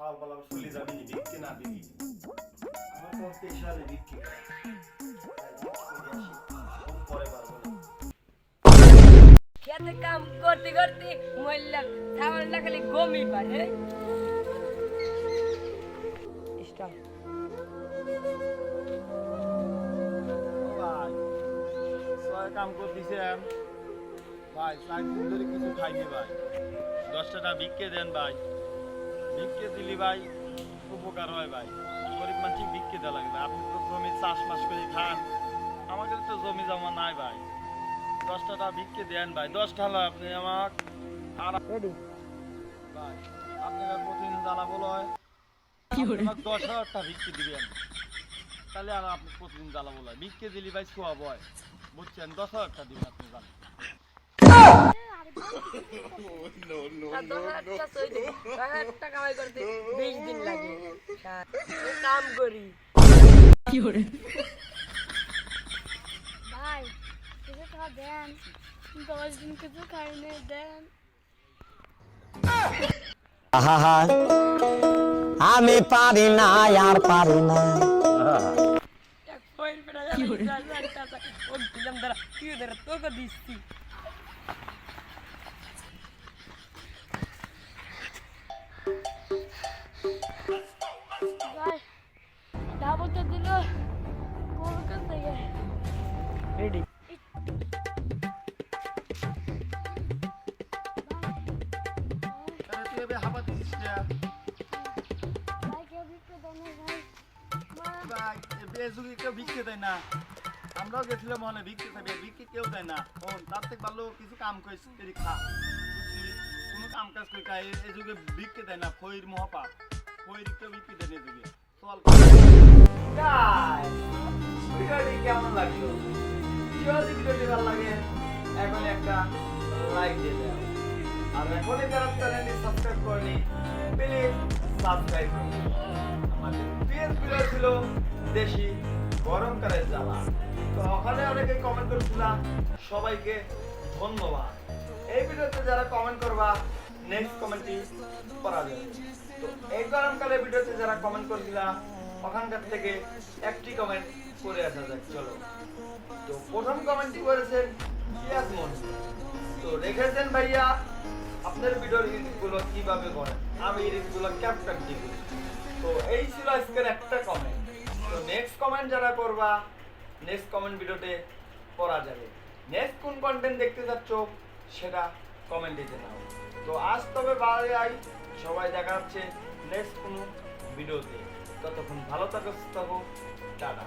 চলে যাবি নি, বিক্রি না দিবি আমার তো পেশারে বিক্রি বিক্রি। পরে পারব না। খেতে কাম করতে করতে মহিলা ছাগল না খালি গমি পারে স্টপ কাম করতেছেন ভাই ধরে কিছু খাইনি ভাই। দেন ভাই। ভিক্ষে দিলি ভাই উপকার হয় ভাই। গরিব মানুষ ভিক্ষে দেওয়া লাগবে আপনি তো জমি চাষবাস করে খান। আমাদের তো জমি জমা নাই ভাই। দশ টাকা ভিক্ষে দেন ভাই। দশ টাকা আপনি আমার আর ভাই আপনার প্রতিদিন জ্বালা বলো হয়। আমাকে দশ হাজার টাকা ভিক্ষে দিবেন। তাহলে আর আপনি প্রতিদিন জ্বালা বলো ভিক্ষে দিলি ভাই শোয়া বয় বুঝছেন? দশ হাজার টাকা দিবেন আপনি জানেন আর দশ হাজার টাকা সই দিই। দশ হাজার টাকা কামাই করতে বিশ দিন লাগে। কাম করি। ভাই কিছু টাকা দেন। দশ দিন কিছু খাইনি দেন। আহা আমি পারি না আর পারি না। টাকা। ও দিলাম দাঁড়া। কি দাঁড়া তোকে দিচ্ছি। না আমরাও গেছিলাম মনে ভিক্ষে খাবে ভিক্ষে কেউ দেয় না ও তার থেকে ভালো কিছু কাম করি খা কোনো কাম কাজ করে খাই এ যুগে ভিক্ষে দেয় না ফইর মহাপাপ ফইর কেউ ভিক্ষে দেয় না এ যুগে কেমন লাগল এখন একটা লাইক দিয়ে দাও। আর এখনই যারা চ্যানেলটি সাবস্ক্রাইব করেনি প্লিজ সাবস্ক্রাইব করুন আমাদের প্রিয় ভিডিও ছিল দেশি গরমকালের জ্বালা। তো ওখানে অনেকে কমেন্ট করেছিলাম সবাইকে ধন্যবাদ। এই ভিডিওতে যারা কমেন্ট করবা নেক্সট কমেন্টটি করা যাবে। তো এই গরমকালে ভিডিওতে যারা কমেন্ট করেছিলাম ওখানকার থেকে একটি কমেন্ট করে আসা যাক, চলো। তো প্রথম কমেন্টটি করেছেন ইয়াস মন্ডল তো রেখেছেন ভাইয়া, আপনার ভিডিওরগুলো কীভাবে করেন? আমি গুলো ক্যাপচার দিই তো এই ছিল আজকের একটা কমেন্ট তো নেক্সট কমেন্ট যারা করবা নেক্সট কমেন্ট ভিডিওতে করা যাবে। নেক্সট কোন কন্টেন্ট দেখতে চাচ্ছ সেটা কমেন্টে জানাও। তো আজ তবে বাড়ি আই সবাই দেখা যাচ্ছে নেক্সট কোনো ভিডিওতে ততক্ষণ ভালো থাকো থাকো টাটা।